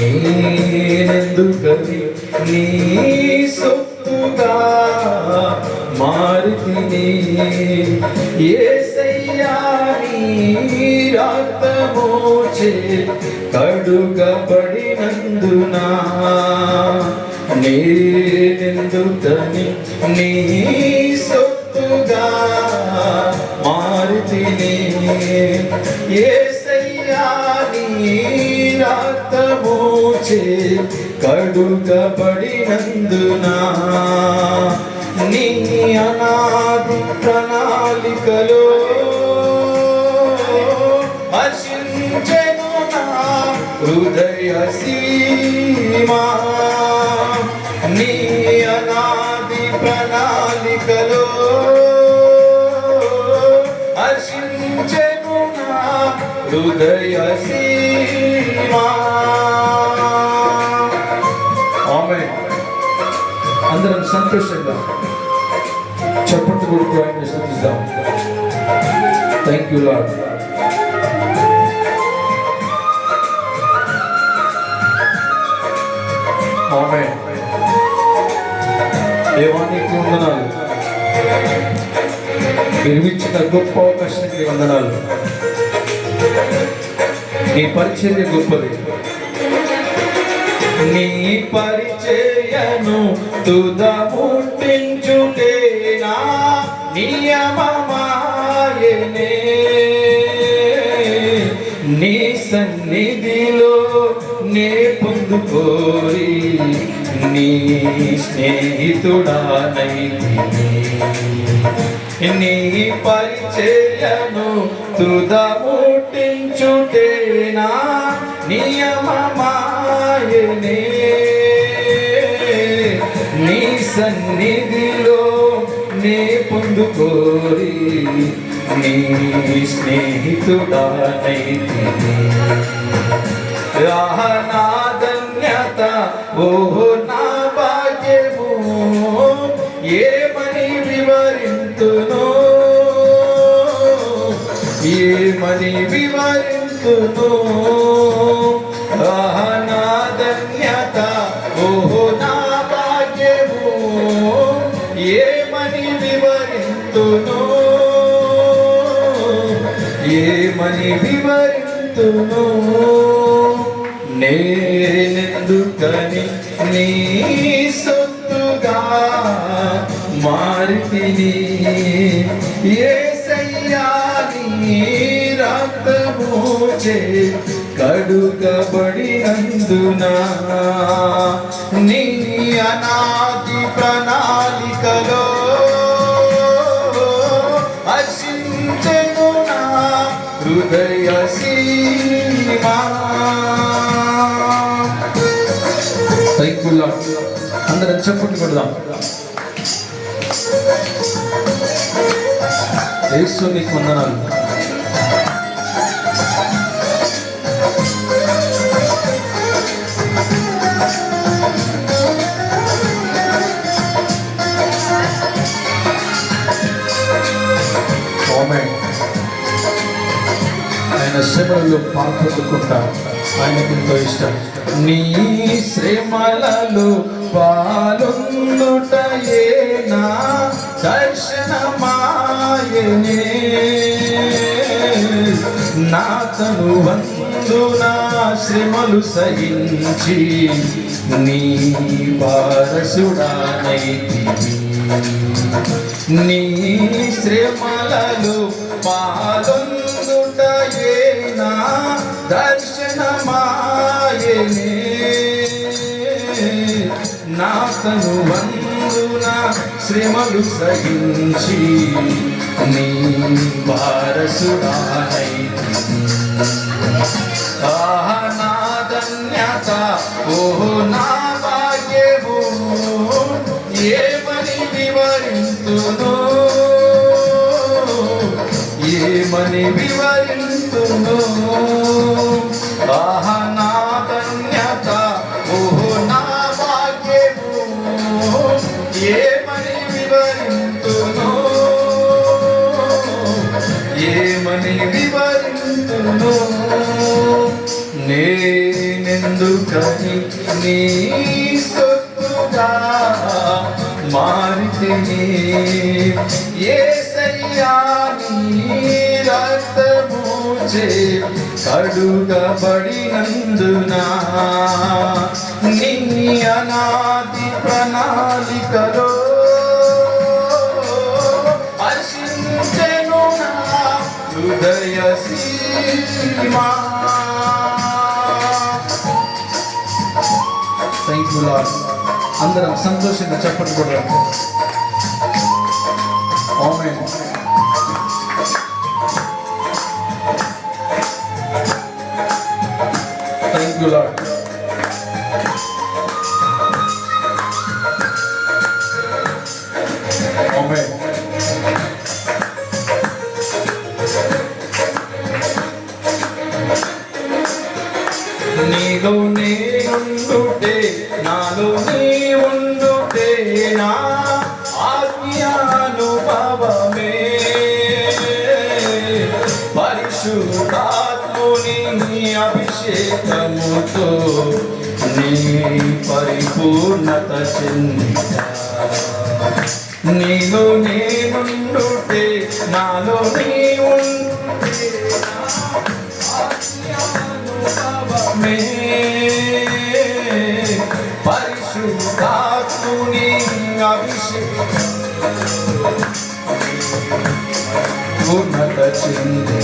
నేనెందుకని నీ సొత్తుగా మారుతిని ఏసయ్యా నీ రక్తమోచే కడుగబడినందునా నేనెందుకని నీ సొత్తుగా మారుతిని ఏ రక్తమోచే కడుగబడినందునా నీ అనాది ప్రణాళికలో హర్షించెను నా హృదయ సీమా. నీ అనాది ప్రణాళికలో హర్షించెను నా హృదయ సీమా. సంతోషంగా చప్పట్లు కొడుతూ ఆయన స్థుతిద్దాం థ్యాంక్ యూ లాడ్ దేవానికి వందనాలు. నిర్మించిన గొప్ప అవకాశానికి వందనాలు. నీ పరిచర్య గొప్పది. నీ పరిచయను తుద ముట్టించుటేనా నియమమాయనే? నీ సన్నిధిలో నే పొందుకోరి నీ స్నేహితుడానైతిని. నీ పరిచయను తుద ముట్టించుటేనా నియమమాయనే? నే పొందుకోరి. నీ స్నేహితుడానైతిని. రాహనాదన్యత ఓహో నా భాగ్యము. ఏమని వివరింతును? ఏమని వివరింతును? రాహనాదన్యత ఓహో అని వివరింతును నేరెందుకని నీ సొత్తుగా మారితిని. ఏసయ్యా నీ కడుగబడినందున నీ అనాది ప్రణాళికలో హృదయ సీమా థ్యాంక్ అందరం చెప్పుకుంటూ కొడదాం. యేసు నీకు వందనాలు. ఆయన శ్రమలలో పాల్పొందుకుంటా ఆయనకి ఎంతో ఇష్టం. నీ శ్రమలలో పాల్గొందుటయే దర్శనమాయనే. నా తను వందు నా శ్రమలు సహించి నీ వారసుడానైతివి నీ శ్రమలలు పాలొందుటయే నా దర్శనమాయనే. నా తను వందున శ్రమలు సహించి నీ వారసుడానైతివి ఏమని వివరింతును ఆహ నా ధన్యత ఓహో నా భాగ్యము. ఏమని వివరింతును. ఏమని వివరింతును. నేనెందుకని నీ సొత్తుగా అడుగబడినందున నిన్ని అనాది ప్రణాళికలో హర్షించెను నా హృదయ సీమా. థ్యాంక్ యూ లాడ్ అందరం సంతోషంగా చెప్పండి కూడా. ఆమె థ్యాంక్ యూ లాడ్ ఆమేన్ నీలో నీ ఉండుటే నాలో నీ ఉండుటే నా ఆజ్ఞానుభవమే. పరిశుభా చేతముతో నీ పరిపూర్ణత చెందిన నీలో నేనుండుటే నాలో నీ ఉండుటే పరిశుద్ధాత్ముని అభిషేకం పూర్ణత చెంది